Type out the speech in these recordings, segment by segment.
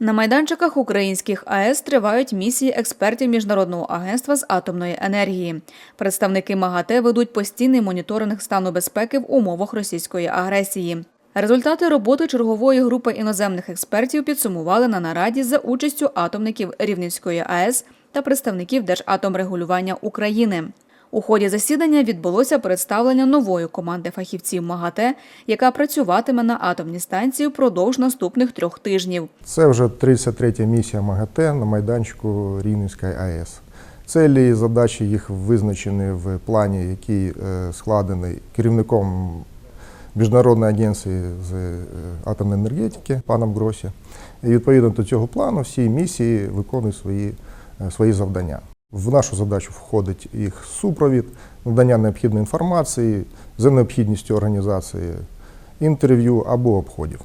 На майданчиках українських АЕС тривають місії експертів Міжнародного агентства з атомної енергії. Представники МАГАТЕ ведуть постійний моніторинг стану безпеки в умовах російської агресії. Результати роботи чергової групи іноземних експертів підсумували на нараді за участю атомників Рівненської АЕС та представників Держатомрегулювання України. У ході засідання відбулося представлення нової команди фахівців МАГАТЕ, яка працюватиме на атомній станції впродовж наступних трьох тижнів. Це вже 33-я місія МАГАТЕ на майданчику Рівненської АЕС. Цілі і задачі їх визначені в плані, який е, складений керівником Міжнародної агенції з е, атомної енергетики паном Гросі. І відповідно до цього плану всі місії виконують свої, е, свої завдання. В нашу задачу входить їх супровід, надання необхідної інформації за необхідністю організації інтерв'ю або обходів.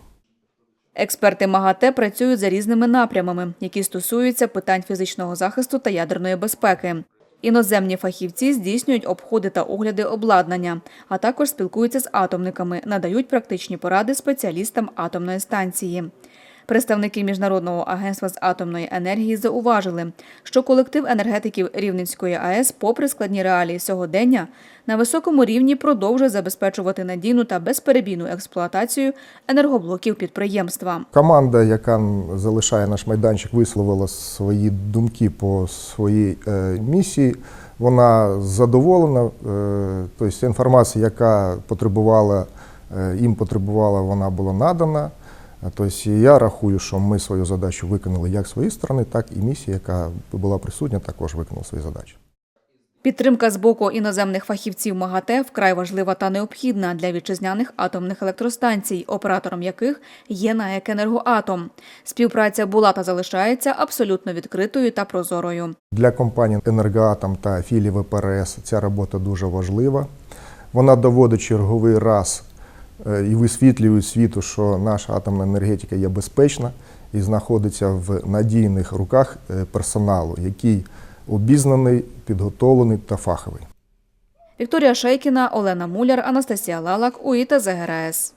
Експерти МАГАТЕ працюють за різними напрямами, які стосуються питань фізичного захисту та ядерної безпеки. Іноземні фахівці здійснюють обходи та огляди обладнання, а також спілкуються з атомниками, надають практичні поради спеціалістам атомної станції. Представники Міжнародного агентства з атомної енергії зауважили, що колектив енергетиків Рівненської АЕС, попри складні реалії сьогодення, на високому рівні продовжує забезпечувати надійну та безперебійну експлуатацію енергоблоків підприємства. Команда, яка залишає наш майданчик, висловила свої думки по своїй е, місії. Вона задоволена. Е, тобто інформація, яка потребувала, е, їм потребувала, вона була надана. Тобто я рахую, що ми свою задачу виконали як своєї сторони, так і місія, яка була присутня, також виконала свої задачі. Підтримка з боку іноземних фахівців МАГАТЕ вкрай важлива та необхідна для вітчизняних атомних електростанцій, оператором яких є НАЕК «Енергоатом». Співпраця була та залишається абсолютно відкритою та прозорою. Для компаній «Енергоатом» та філії ВПРС ця робота дуже важлива. Вона доводить черговий раз і висвітлюють світу, що наша атомна енергетика є безпечна і знаходиться в надійних руках е, персоналу, який обізнаний, підготовлений та фаховий. Вікторія Шейкіна, Олена Муляр, Анастасія Лалак, УІТА ЗГРАЕС.